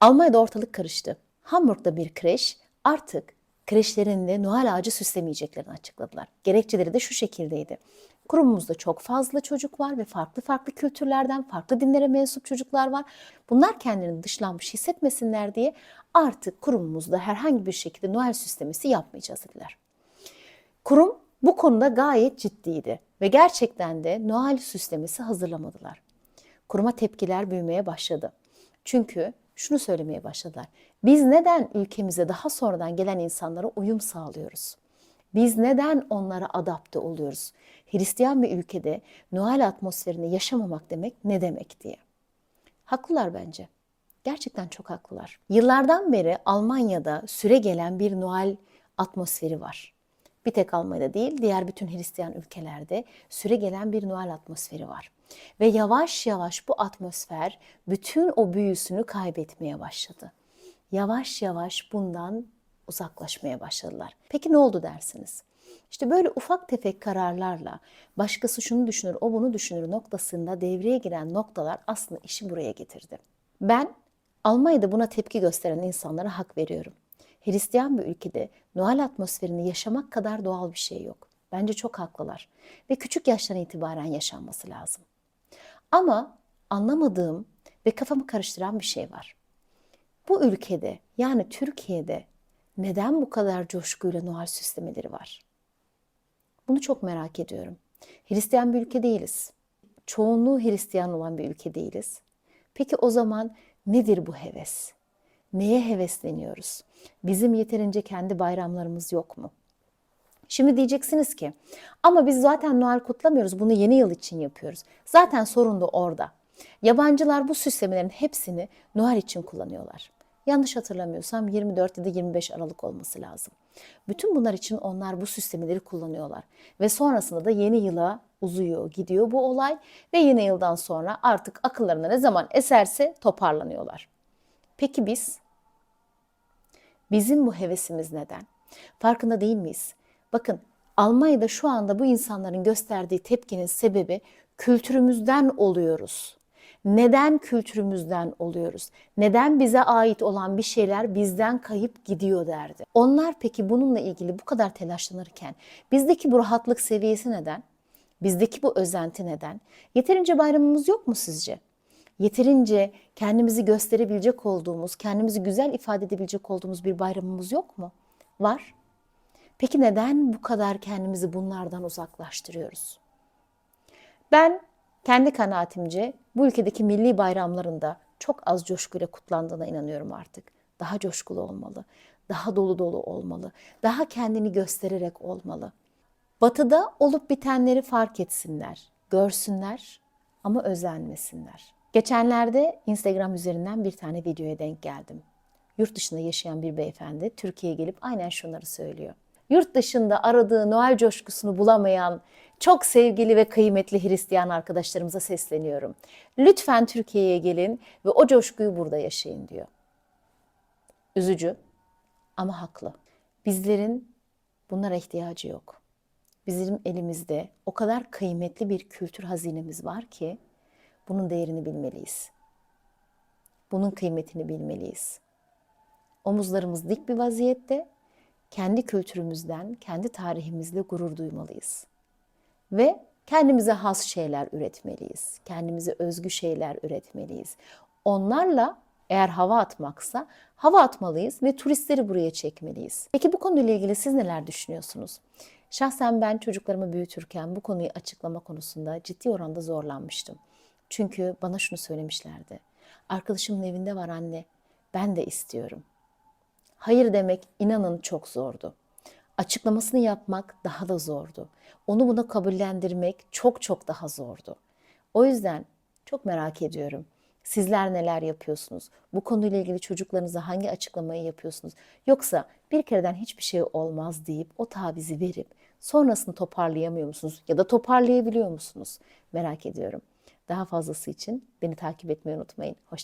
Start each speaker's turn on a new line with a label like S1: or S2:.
S1: Almanya'da ortalık karıştı. Hamburg'da bir kreş artık kreşlerinde Noel ağacı süslemeyeceklerini açıkladılar. Gerekçeleri de şu şekildeydi. Kurumumuzda çok fazla çocuk var ve farklı farklı kültürlerden, farklı dinlere mensup çocuklar var. Bunlar kendilerini dışlanmış hissetmesinler diye artık kurumumuzda herhangi bir şekilde Noel süslemesi yapmayacağız dediler. Kurum bu konuda gayet ciddiydi ve gerçekten de Noel süslemesi hazırlamadılar. Kuruma tepkiler büyümeye başladı. Çünkü şunu söylemeye başladılar. Biz neden ülkemize daha sonradan gelen insanlara uyum sağlıyoruz? Biz neden onlara adapte oluyoruz? Hristiyan bir ülkede Noel atmosferini yaşamamak demek ne demek diye. Haklılar bence. Gerçekten çok haklılar. Yıllardan beri Almanya'da süre gelen bir Noel atmosferi var. Bir tek Almanya'da değil, diğer bütün Hristiyan ülkelerde süre gelen bir Noel atmosferi var. Ve yavaş yavaş bu atmosfer bütün o büyüsünü kaybetmeye başladı. Yavaş yavaş bundan uzaklaşmaya başladılar. Peki ne oldu dersiniz? İşte böyle ufak tefek kararlarla başkası şunu düşünür, o bunu düşünür noktasında devreye giren noktalar aslında işi buraya getirdi. Ben Almanya'da buna tepki gösteren insanlara hak veriyorum. Hristiyan bir ülkede Noel atmosferini yaşamak kadar doğal bir şey yok. Bence çok haklılar ve küçük yaştan itibaren yaşanması lazım. Ama anlamadığım ve kafamı karıştıran bir şey var. Bu ülkede yani Türkiye'de neden bu kadar coşkuyla Noel süslemeleri var? Bunu çok merak ediyorum. Hristiyan bir ülke değiliz. Çoğunluğu Hristiyan olan bir ülke değiliz. Peki o zaman nedir bu heves? Neye hevesleniyoruz? Bizim yeterince kendi bayramlarımız yok mu? Şimdi diyeceksiniz ki ama biz zaten Noel kutlamıyoruz. Bunu yeni yıl için yapıyoruz. Zaten sorun da orada. Yabancılar bu süslemelerin hepsini Noel için kullanıyorlar. Yanlış hatırlamıyorsam 24 ya da 25 Aralık olması lazım. Bütün bunlar için onlar bu süslemeleri kullanıyorlar. Ve sonrasında da yeni yıla uzuyor, gidiyor bu olay ve yeni yıldan sonra artık akıllarına ne zaman eserse toparlanıyorlar. Peki biz? Bizim bu hevesimiz neden? Farkında değil miyiz? Bakın Almanya'da şu anda bu insanların gösterdiği tepkinin sebebi kültürümüzden oluyoruz. Neden kültürümüzden oluyoruz? Neden bize ait olan bir şeyler bizden kayıp gidiyor derdi. Onlar peki bununla ilgili bu kadar telaşlanırken bizdeki bu rahatlık seviyesi neden? Bizdeki bu özenti neden? Yeterince bayramımız yok mu sizce? Yeterince kendimizi gösterebilecek olduğumuz, kendimizi güzel ifade edebilecek olduğumuz bir bayramımız yok mu? Var. Peki neden bu kadar kendimizi bunlardan uzaklaştırıyoruz? Ben kendi kanaatimce bu ülkedeki milli bayramlarında çok az coşkuyla kutlandığına inanıyorum artık. Daha coşkulu olmalı, daha dolu dolu olmalı, daha kendini göstererek olmalı. Batıda olup bitenleri fark etsinler, görsünler ama özenmesinler. Geçenlerde Instagram üzerinden bir tane videoya denk geldim. Yurt dışında yaşayan bir beyefendi Türkiye'ye gelip aynen şunları söylüyor. Yurt dışında aradığı Noel coşkusunu bulamayan çok sevgili ve kıymetli Hristiyan arkadaşlarımıza sesleniyorum. Lütfen Türkiye'ye gelin ve o coşkuyu burada yaşayın diyor. Üzücü ama haklı. Bizlerin bunlara ihtiyacı yok. Bizim elimizde o kadar kıymetli bir kültür hazinemiz var ki bunun değerini bilmeliyiz. Bunun kıymetini bilmeliyiz. Omuzlarımız dik bir vaziyette kendi kültürümüzden, kendi tarihimizle gurur duymalıyız. Ve kendimize has şeyler üretmeliyiz. Kendimize özgü şeyler üretmeliyiz. Onlarla eğer hava atmaksa hava atmalıyız ve turistleri buraya çekmeliyiz. Peki bu konuyla ilgili siz neler düşünüyorsunuz? Şahsen ben çocuklarımı büyütürken bu konuyu açıklama konusunda ciddi oranda zorlanmıştım. Çünkü bana şunu söylemişlerdi. Arkadaşımın evinde var anne. Ben de istiyorum. Hayır demek inanın çok zordu. Açıklamasını yapmak daha da zordu. Onu buna kabullendirmek çok çok daha zordu. O yüzden çok merak ediyorum. Sizler neler yapıyorsunuz? Bu konuyla ilgili çocuklarınıza hangi açıklamayı yapıyorsunuz? Yoksa bir kereden hiçbir şey olmaz deyip o tavizi verip sonrasını toparlayamıyor musunuz? Ya da toparlayabiliyor musunuz? Merak ediyorum. Daha fazlası için beni takip etmeyi unutmayın. Hoşçakalın.